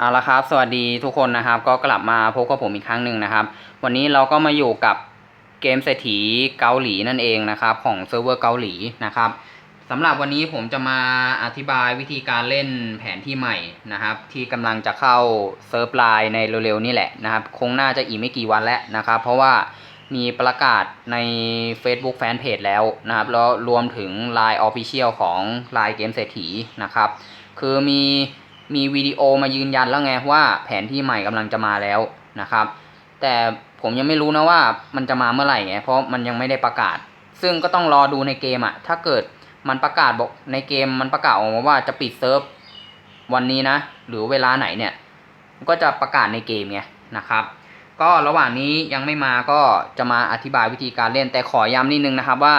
เอาละครับ สวัสดีทุกคนนะครับ ก็กลับมาพบกับผมอีกครั้งหนึ่งนะครับ วันนี้เราก็มาอยู่กับเกมเศรษฐีเกาหลีนั่นเองนะครับ ของเซิร์ฟเวอร์เกาหลีนะครับสำหรับวันนี้ผมจะมาอธิบายวิธีการเล่นแผนที่ใหม่นะครับ ที่กำลังจะเข้าเซิร์ฟไลน์ในเร็วๆนี่แหละนะครับ คงน่าจะอีกไม่กี่วันแล้วนะครับ เพราะว่ามีประกาศใน Facebook Fanpage แล้วนะครับ แล้วรวมถึง Line Official ของ Line เกมเศรษฐีนะครับ คือมี มีวิดีโอมายืนยันแล้วไงว่าแผนที่ใหม่กำลังจะมาแล้วนะครับ แต่ผมยังไม่รู้นะว่ามันจะมาเมื่อไหร่ไงเพราะมันยังไม่ได้ประกาศ ซึ่งก็ต้องรอดูในเกมอะถ้าเกิดมันประกาศบอกในเกมมันประกาศออกมาว่าจะปิดเซิร์ฟวันนี้นะ หรือเวลาไหนเนี่ยก็จะประกาศในเกมไงนะครับ ก็ระหว่างนี้ยังไม่มาก็จะมาอธิบายวิธีการเล่น แต่ขอย้ำนิดนึงนะครับว่า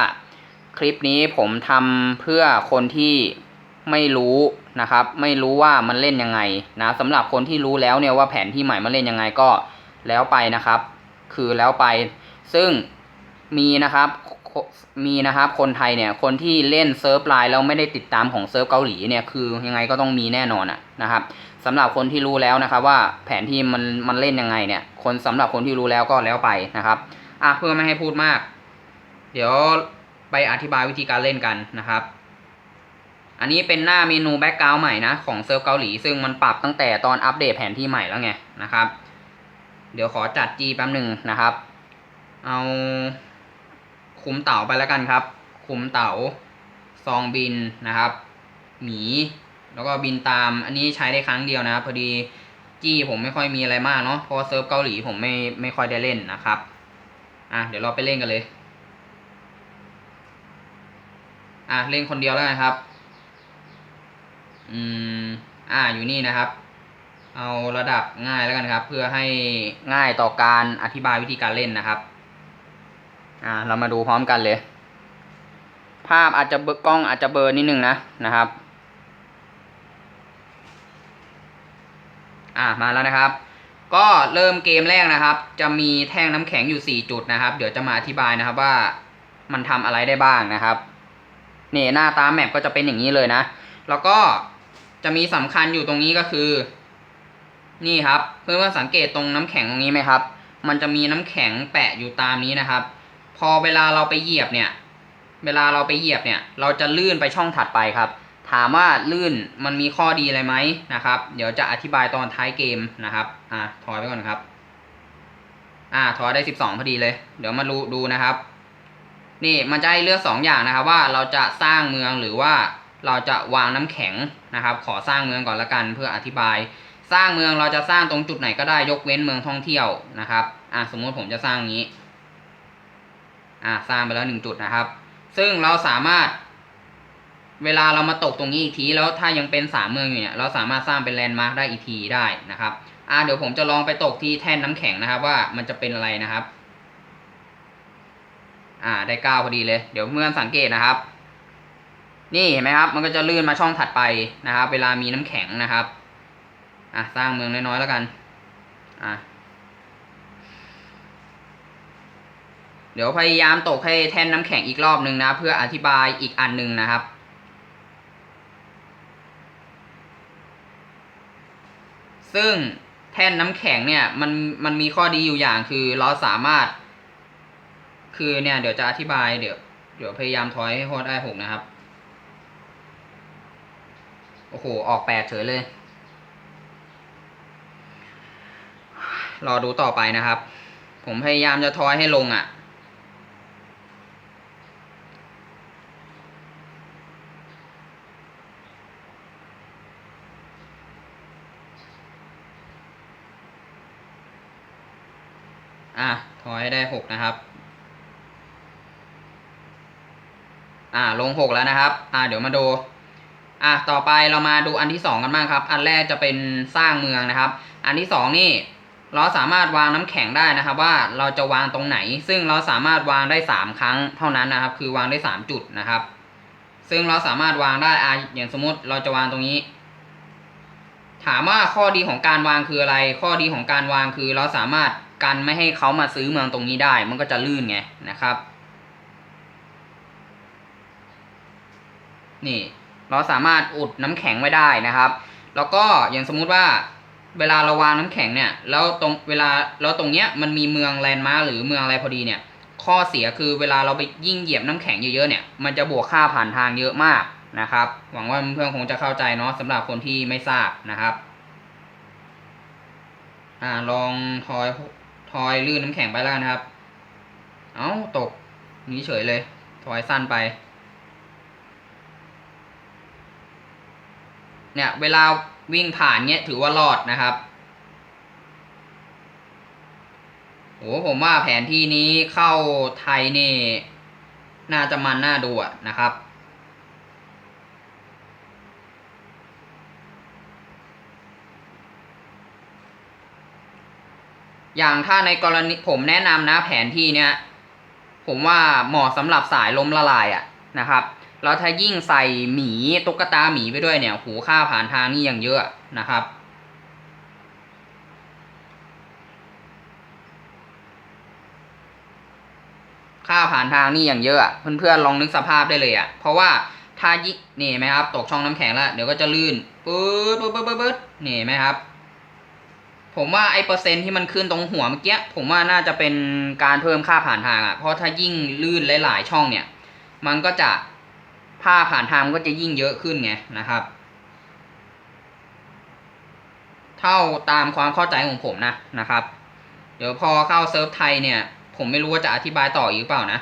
คลิปนี้ผมทำเพื่อคนที่ไม่รู้ นะครับ ไม่รู้ว่ามันเล่นยังไงนะสำหรับคนที่รู้แล้วเนี่ยว่าแผนที่ใหม่มันเล่นยังไงก็แล้วไปนะครับ คือแล้วไป ซึ่งมีนะครับมีนะครับ คนไทยเนี่ยคนที่เล่นเซิร์ฟไลน์แล้วไม่ได้ติดตามของเซิร์ฟเกาหลีเนี่ยคือยังไงก็ต้องมีแน่นอนอะนะครับสำหรับคนที่รู้แล้วนะครับ ว่าแผนที่มันมันเล่นยังไงเนี่ยคนสำหรับคนที่รู้แล้วก็แล้วไปนะครับอะเพื่อไม่ให้พูดมาก เดี๋ยวไปอธิบายวิธีการเล่นกันนะครับ อันนี้เป็นหน้าเมนูแบ็กกราวด์ใหม่นะของเซิร์ฟเกาหลีซึ่งมันปรับตั้งแต่ตอนอัปเดตแผนที่ใหม่แล้วไงนะครับ เดี๋ยวขอจัดจีแป๊บหนึ่งนะครับ เอาคุมเต่าไปแล้วกันครับ คุมเต่าซองบินนะครับ หมี แล้วก็บินตาม อันนี้ใช้ได้ครั้งเดียวนะพอดีจี้ผมไม่ค่อยมีอะไรมากเนาะเพราะเซิร์ฟเกาหลีผมไม่ไม่ค่อยได้เล่นนะครับ อะเดี๋ยวเราไปเล่นกันเลย อะเล่นคนเดียวแล้วกันครับ อืมอ่าอยู่นี่นะครับ เอาระดับง่ายแล้วกันครับ เพื่อให้ง่ายต่อการอธิบายวิธีการเล่นนะครับ อ่า เรามาดูพร้อมกันเลย ภาพอาจจะเบกล้องอาจจะเบอร์นิดนึงนะนะครับ อ่ามาแล้วนะครับ ก็เริ่มเกมแรกนะครับ จะมีแท่งน้ำแข็งอยู่ 4 จุดนะครับ เดี๋ยวจะมาอธิบายนะครับว่ามันทำอะไรได้บ้างนะครับนี่หน้าตาแมปก็จะเป็นอย่างนี้เลยนะ แล้วก็ จะมีสำคัญอยู่ตรงนี้ก็คือ นี่ครับ เพื่อนๆสังเกตตรงน้ำแข็งตรงนี้ไหมครับ มันจะมีน้ำแข็งแปะอยู่ตามนี้นะครับ พอเวลาเราไปเหยียบเนี่ย เวลาเราไปเหยียบเนี่ย เราจะลื่นไปช่องถัดไปครับ ถามว่าลื่นมันมีข้อดีอะไรไหมนะครับ เดี๋ยวจะอธิบายตอนท้ายเกมนะครับ อ่าถอยไปก่อนครับ อ่าถอยได้สิบสองพอดีเลย เดี๋ยวมาดูดูนะครับ นี่มันจะให้เลือกสองอย่างนะครับ ว่าเราจะสร้างเมืองหรือว่า เราจะวางน้ำแข็งนะครับ ขอสร้างเมืองก่อนละกันเพื่ออธิบาย สร้างเมืองเราจะสร้างตรงจุดไหนก็ได้ยกเว้นเมืองท่องเที่ยวนะครับอ่าสมมุติผมจะสร้างอย่างนี้อ่าสร้างไปแล้วหนึ่งจุดนะครับ ซึ่งเราสามารถ เวลาเรามาตกตรงนี้อีกทีแล้วถ้ายังเป็นสามเมืองอยู่เนี่ยเราสามารถสร้างเป็นแลนด์มาร์คได้อีกทีได้นะครับอ่าเดี๋ยวผมจะลองไปตกที่แท่นน้ำแข็งนะครับ ว่ามันจะเป็นอะไรนะครับ อ่าได้เก้าพอดีเลย เดี๋ยวเมื่อสังเกตนะครับ นี่เห็นไหมครับ มันก็จะลื่นมาช่องถัดไปนะครับ เวลามีน้ำแข็งนะครับ อะสร้างเมืองน้อยๆแล้วกัน อะเดี๋ยวพยายามตกให้แท่นน้ำแข็งอีกรอบหนึ่งนะ เพื่ออธิบายอีกอันหนึ่งนะครับ ซึ่งแท่นน้ำแข็งเนี่ยมันมันมีข้อดีอยู่อย่างคือเราสามารถ คือเนี่ยเดี๋ยวจะอธิบายเดี๋ยวเดี๋ยวพยายามถอยให้โคตรได้หกนะครับ โอ้โห ออกแปดเฉยเลย รอดูต่อไปนะครับ ผมพยายามจะทอยให้ลงอะ่ะ อะ ทอยให้ได้หกนะครับอ่าลงหกแล้วนะครับ อ่าเดี๋ยวมาดู อะต่อไปเรามาดูอันที่สองกันบ้างครับ อันแรกจะเป็นสร้างเมืองนะครับ อันที่สองนี่เราสามารถวางน้ำแข็งได้นะครับ ว่าเราจะวางตรงไหน ซึ่งเราสามารถวางได้สามครั้งเท่านั้นนะครับ คือวางได้สามจุดนะครับ ซึ่งเราสามารถวางได้อะอย่างสมมติเราจะวางตรงนี้ ถามว่าข้อดีของการวางคืออะไร ข้อดีของการวางคือเราสามารถกันไม่ให้เขามาซื้อเมืองตรงนี้ได้ มันก็จะลื่นไงนะครับ นี่ เราสามารถอุดน้ำแข็งไว้ได้นะครับ แล้วก็อย่างสมมุติว่าเวลาเราวางน้ำแข็งเนี่ยแล้วตรงเวลาแล้วตรงเนี้ยมันมีเมืองแลนด์มาร์หรือเมืองอะไรพอดีเนี่ยข้อเสียคือเวลาเราไปยิ่งเหยียบน้ำแข็งเยอะๆเนี่ยมันจะบวกค่าผ่านทางเยอะมากนะครับ หวังว่าเพื่อนๆคงจะเข้าใจเนาะสำหรับคนที่ไม่ทราบนะครับอ่าลองทอยทอยลื่นน้ำแข็งไปแล้วกันครับ เอ้าตกนี้เฉยเลย ทอยสั้นไป เนี่ยเวลาวิ่งผ่านเนี้ยถือว่ารอดนะครับโอ้ผมว่าแผนที่นี้เข้าไทยนี่ น่าจะมันน่าดูอะนะครับ อย่างถ้าในกรณีผมแนะนำนะแผนที่เนี้ยผมว่าเหมาะสำหรับสายล้มละลายอะนะครับ แล้วถ้ายิ่งใส่หมีตุ๊กตาหมีไปด้วยเนี่ยหูค่าผ่านทางนี่ยังเยอะนะครับ ค่าผ่านทางนี่ย่างเยอะเพื่อนๆลองนึกสภาพได้เลยอะเพราะว่าถ้ายิ่งนี่ไหมครับ ตกช่องน้ำแข็งแล้วเดี๋ยวก็จะลื่นปื๊ดปื๊ดปื๊ดปื๊ดนี่ไหมครับ ผมว่าไอเปอร์เซ็นที่มันขึ้นตรงหัวเมื่อกี้ผมว่าน่าจะเป็นการเพิ่มค่าผ่านทางอะเพราะถ้ายิ่งลื่นหลายๆช่องเนี่ย มันก็จะ ค่าผ่านทางมันก็จะยิ่งเยอะขึ้นไงนะครับ เท่าตามความเข้าใจของผมนะนะครับ เดี๋ยวพอเข้าเซิร์ฟไทยเนี่ย ผมไม่รู้ว่าจะอธิบายต่ออีกหรือเปล่านะ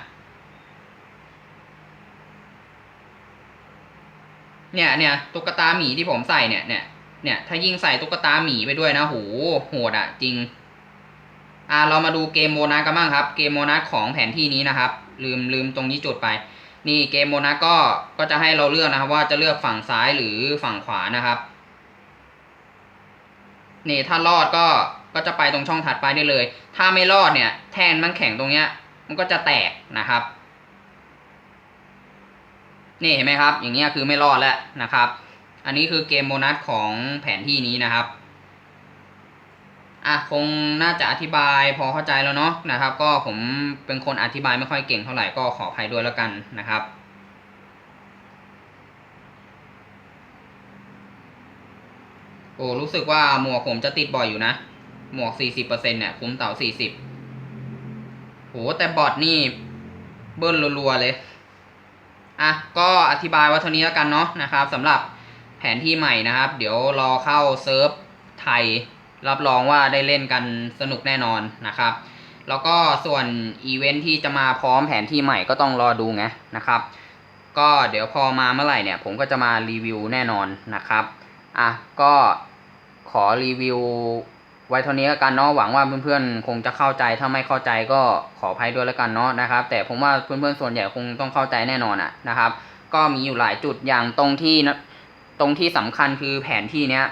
เนี่ยเนี่ยตุ๊กตาหมีที่ผมใส่เนี่ยเนี่ยเนี่ยถ้ายิ่งใส่ตุ๊กตาหมีไปด้วยนะโหโหดอะจริงอ่าเรามาดูเกมโมนัสกันบ้างครับ เกมโมนัสของแผนที่นี้นะครับ ลืมลืมตรงนี้จุดไป นี่เกมโมนัสก็ก็จะให้เราเลือกนะครับว่าจะเลือกฝั่งซ้ายหรือฝั่งขวานะครับ นี่ถ้ารอดก็ก็จะไปตรงช่องถัดไปได้เลย ถ้าไม่รอดเนี่ยแทนมันแข็งตรงเนี้ย มันก็จะแตกนะครับ นี่เห็นไหมครับ อย่างเงี้ยคือไม่รอดแล้วนะครับ อันนี้คือเกมโบนัสของแผนที่นี้นะครับ อะคงน่าจะอธิบายพอเข้าใจแล้วเนาะนะครับ ก็ผมเป็นคนอธิบายไม่ค่อยเก่งเท่าไหร่ก็ขออภัยด้วยแล้วกันนะครับโอ้รู้สึกว่าหมวกผมจะติดบ่อยอยู่นะ หมวกสี่สิบเปอร์เซ็นเนี่ยคุ้มเต่าสี่สิบโหแต่บอทนี่เบิ้ลรัวๆเลย อะ ก็อธิบายว่าเท่านี้แล้วกันเนาะนะครับสำหรับแผนที่ใหม่นะครับ เดี๋ยวรอเข้าเซิร์ฟไทย รับรองว่าได้เล่นกันสนุกแน่นอนนะครับ แล้วก็ส่วนอีเวนท์ที่จะมาพร้อมแผนที่ใหม่ก็ต้องรอดูไงนะครับ ก็เดี๋ยวพอมาเมื่อไหร่เนี่ย ผมก็จะมารีวิวแน่นอนนะครับอะก็ขอรีวิวไว้เท่านี้แล้วกันเนาะหวังว่าเพื่อนๆคงจะเข้าใจถ้าไม่เข้าใจก็ขออภัยด้วยแล้วกันเนาะนะครับ แต่ผมว่าเพื่อนๆส่วนใหญ่คงต้องเข้าใจแน่นอนอะนะครับ ก็มีอยู่หลายจุดอย่างตรงที่นะตรงที่สำคัญคือแผนที่เนี้ย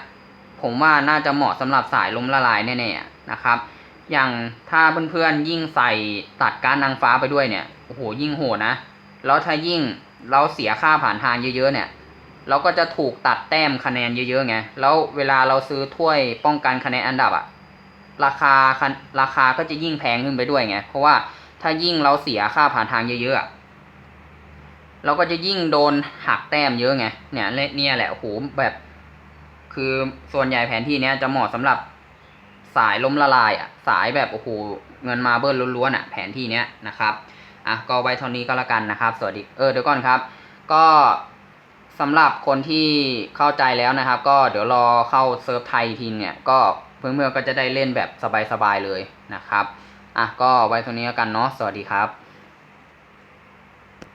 ผมว่าน่าจะเหมาะสำหรับสายล้มละลายแน่ๆนะครับ อย่างถ้าเพื่อนๆยิ่งใส่ตัดการนางฟ้าไปด้วยเนี่ยโอ้โหยิ่งโหดนะ แล้วถ้ายิ่งเราเสียค่าผ่านทางเยอะๆเนี่ยเราก็จะถูกตัดแต้มคะแนนเยอะๆไง แล้วเวลาเราซื้อถ้วยป้องกันคะแนนอันดับอะราคาคันราคาก็จะยิ่งแพงขึ้นไปด้วยไง เพราะว่าถ้ายิ่งเราเสียค่าผ่านทางเยอะๆอะเราก็จะยิ่งโดนหักแต้มเยอะไง เนี่ยเนี่ยแหละโอ้โหแบบ คือส่วนใหญ่แผนที่เนี้ยจะเหมาะสำหรับสายล้มละลายอะสายแบบโอ้โหเงินมาเบิ้ลล้วนๆอะแผนที่เนี้ยนะครับอะก็ไว้เท่านี้ก็แล้วกันนะครับ สวัสดีเออเดี๋ยวก่อนครับ ก็สำหรับคนที่เข้าใจแล้วนะครับ ก็เดี๋ยวรอเข้าเซิร์ฟไทยทีเนี่ยก็เพื่อนๆก็จะได้เล่นแบบสบายๆเลยนะครับอะก็ไว้เท่านี้แล้วกันเนาะสวัสดีครับ